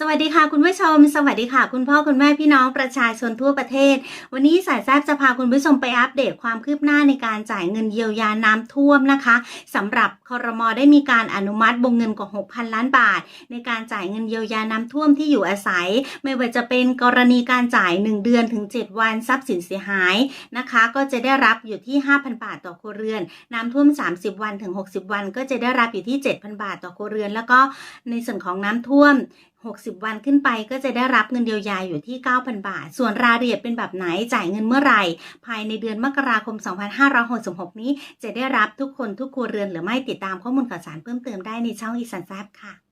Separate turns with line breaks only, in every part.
สวัสดีค่ะคุณผู้ชม สวัสดีค่ะ คุณพ่อคุณแม่พี่น้องประชาชนทั่วประเทศ วันนี้สายแซบจะพาคุณผู้ชมไปอัปเดตความคืบหน้าในการจ่ายเงินเยียวยาน้ำท่วมนะคะสำหรับคอรมอได้มีการอนุมัติวงเงินกว่า 6,000 ล้านบาท ในการจ่ายเงินเยียวยาน้ำท่วมที่อยู่อาศัย ไม่ว่าจะเป็นกรณีการจ่าย 1 เดือนถึง 7 วันทรัพย์สินเสียหายนะคะ ก็จะได้รับอยู่ที่ 5,000 บาทต่อครัวเรือน น้ำท่วม 30 วันถึง 60 วัน ก็จะได้รับอยู่ที่ 7,000 บาทต่อครัวเรือน แล้วก็ในส่วนของน้ำท่วม 60 วันขึ้นไปก็จะได้รับเงินเยียวยาอยู่ที่ 9,000 บาท ส่วนรายละเอียดเป็นแบบไหนจ่ายเงินเมื่อไหร่ ภายในเดือนมกราคม 2566 นี้ จะได้รับทุกคนทุกครัวเรือนหรือไม่ติดตามข้อมูลข่าวสารเพิ่มเติมได้ในช่องอีสันแซบค่ะ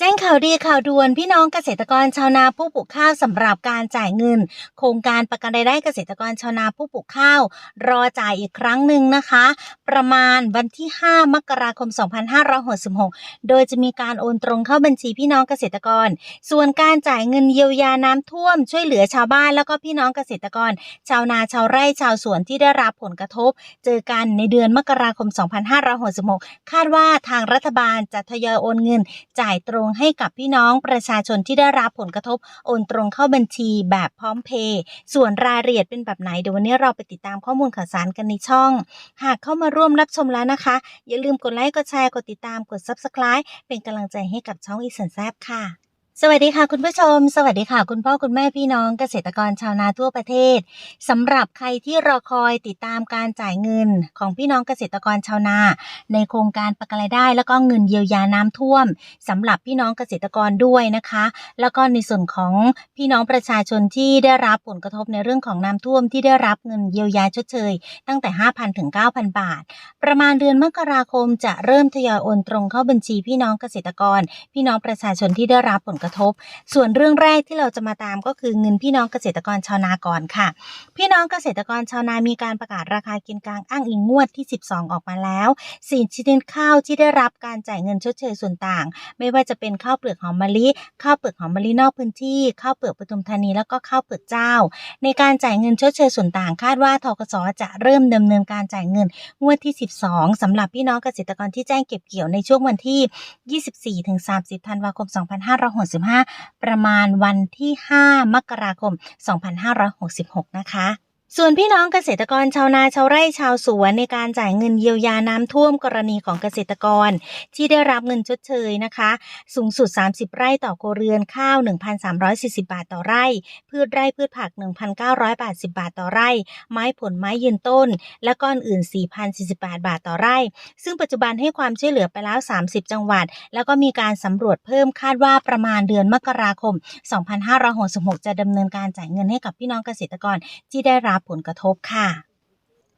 จ้งข่าวดีข่าวด่วนพี่น้องเกษตรกรชาวนาผู้ปลูกข้าวสำหรับการจ่ายเงิน โครงการประกันรายได้เกษตรกรชาวนาผู้ปลูกข้าว รอจ่ายอีกครั้งหนึ่งนะคะ ประมาณวันที่ 5 มกราคม 2566 โดยจะมีการโอนตรงเข้าบัญชีพี่น้องเกษตรกร ส่วนการจ่ายเงินเยียวยาน้ำท่วม ช่วยเหลือชาวบ้านแล้วก็พี่น้องเกษตรกร ชาวนาชาวไร่ชาวสวนที่ได้รับผลกระทบ เจอกันในเดือนมกราคม 2566 คาดว่าทางรัฐบาลจะทยอยโอนเงินจ่ายตรงให้กับพี่น้องประชาชนที่ได้รับผลกระทบโอนตรงเข้าบัญชีแบบพร้อมเพย์ส่วนรายละเอียดเป็นแบบไหนเดี๋ยววันนี้เราไปติดตามข้อมูลข่าวสารกันในช่อง หากเข้ามาร่วมรับชมแล้วนะคะ อย่าลืมกดไลค์กดแชร์กดติดตามกด Subscribe เป็นกำลังใจให้กับช่องอีสันแซบค่ะ สวัสดีค่ะคุณผู้ชม สวัสดีค่ะ คุณพ่อคุณแม่พี่น้องเกษตรกรชาวนาทั่วประเทศสำหรับใครที่รอคอยติดตามการจ่ายเงินของพี่น้องเกษตรกรชาวนา ในโครงการประกันรายได้แล้วก็เงินเยียวยาน้ำท่วมสำหรับพี่น้องเกษตรกรด้วยนะคะ แล้วก็ในส่วนของพี่น้องประชาชนที่ได้รับผลกระทบในเรื่องของน้ำท่วมที่ได้รับเงินเยียวยาชดเชย ตั้งแต่ 5,000ถึง9,000 บาท ประมาณเดือนมกราคมจะเริ่มทยอยโอนตรงเข้าบัญชีพี่น้องเกษตรกร พี่น้องประชาชนที่ได้รับผลกระระทบ ส่วนเรื่องแรกที่เราจะมาตามก็คือเงินพี่น้องเกษตรกรชาวนาก่อนค่ะ พี่น้องเกษตรกรชาวนามีการประกาศราคากินกลางอ้างอิงงวดที่ 12 ออกมาแล้วสิ่งชนิดข้าวที่ได้รับการจ่ายเงินชดเชยส่วนต่าง ไม่ว่าจะเป็นข้าวเปลือกหอมมะลิข้าวเปลือกหอมมะลินอกพื้นที่ข้าวเปลือกปทุมธานีแล้วก็ข้าวเปลือกเจ้า ในการจ่ายเงินชดเชยส่วนต่างคาดว่าทกสจะเริ่มดำเนินการจ่ายเงินงวดที่ 12สำหรับพี่น้องเกษตรกรที่แจ้งเก็บเกี่ยวในช่วงวันที่ 24-30 ธันวาคม2565 ประมาณวันที่ 5 มกราคม 2566 นะคะ ส่วนพี่น้องเกษตรกรชาวนาชาวไร่ชาวสวนในการจ่ายเงินเยียวยาน้ำท่วมกรณีของเกษตรกร ที่ได้รับเงินชดเชยนะคะ สูงสุด 30 ไร่ต่อครัวเรือนข้าว 1,340 บาทต่อไร่ พืชไร่พืชผัก 1,980 บาทต่อไร่ ไม้ผลไม้ยืนต้น และก้อนอื่น 4,048 บาทต่อไร่ ซึ่งปัจจุบันให้ความช่วยเหลือไปแล้ว 30 จังหวัด แล้วก็มีการสำรวจเพิ่มคาดว่าประมาณเดือนมกราคม 2566 จะดำเนินการจ่ายเงินให้กับพี่น้องเกษตรกรที่ได้รับผลกระทบค่ะ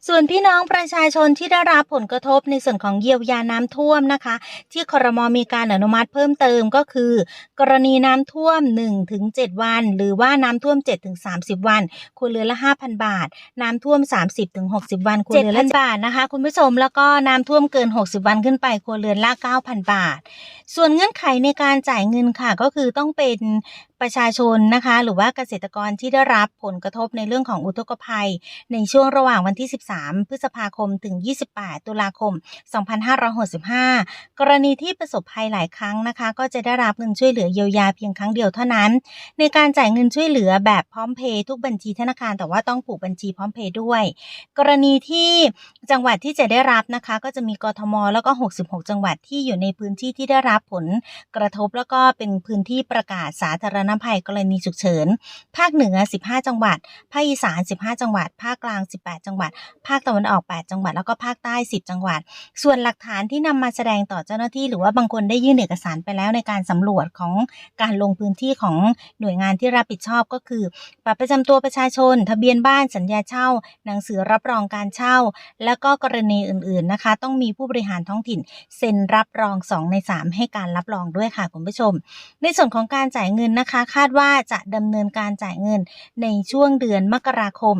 ส่วนพี่น้องประชาชนที่ได้รับผลกระทบในส่วนของเยียวยาน้ำท่วมนะคะ ที่ครมมีการอนุมัติเพิ่มเติมก็คือ กรณีน้ำท่วม 1-7 วัน หรือว่าน้ำท่วม 7-30 วันครัวเรือนละ 5,000 บาท น้ำท่วม 30-60 วันครัวเรือนละบาทนะคะ คุณผู้ชมแล้วก็น้ำท่วมเกิน 60 วันขึ้นไปครัวเรือนละ 9,000 บาท ส่วนเงื่อนไขในการจ่ายเงินค่ะก็คือต้องเป็นประชาชนนะคะ หรือว่าเกษตรกรที่ได้รับผลกระทบในเรื่องของอุทกภัย ในช่วงระหว่างวันที่ 13 พฤษภาคมถึง 28 ตุลาคม 2565 กรณีที่ประสบภัยหลายครั้งนะคะ ก็จะได้รับเงินช่วยเหลือเยียวยาเพียงครั้งเดียวเท่านั้น ในการจ่ายเงินช่วยเหลือแบบพร้อมเพย์ทุกบัญชีธนาคารแต่ว่าต้องผูกบัญชีพร้อมเพย์ด้วย กรณีที่จังหวัดที่จะได้รับนะคะ ก็จะมีกทม แล้วก็ 66 จังหวัดที่อยู่ในพื้นที่ที่ได้รับผลกระทบแล้วก็เป็นพื้นที่ประกาศสาธารณภัยกรณีฉุกเฉิน ภาคเหนือ 15 จังหวัด ภาคอีสาน 15 จังหวัด ภาคกลาง 18 จังหวัด ภาคตะวันออก 8 จังหวัด แล้วก็ภาคใต้ 10 จังหวัด ส่วนหลักฐานที่นำมาแสดงต่อเจ้าหน้าที่ หรือว่าบางคนได้ยื่นเอกสารไปแล้วในการสำรวจของการลงพื้นที่ของหน่วยงานที่รับผิดชอบก็คือบัตรประจำตัวประชาชน ทะเบียนบ้าน สัญญาเช่า หนังสือรับรองการเช่า แล้วก็กรณีอื่นๆนะคะ ต้องมีผู้บริหารท้องถิ่นเซ็นรับรอง 2 ใน 3 ให้การรับรองด้วยค่ะคุณผู้ชม ในส่วนของการจ่ายเงินนะคะคาดว่าจะดำเนินการจ่ายเงินในช่วงเดือนมกราคม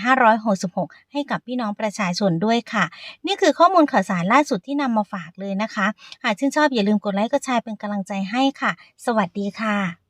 2566 ให้กับพี่น้องประชาชนด้วยค่ะ นี่คือข้อมูลข่าวสารล่าสุดที่นำมาฝากเลยนะคะ หากชื่นชอบอย่าลืมกดไลค์กดแชร์เป็นกำลังใจให้ค่ะ สวัสดีค่ะ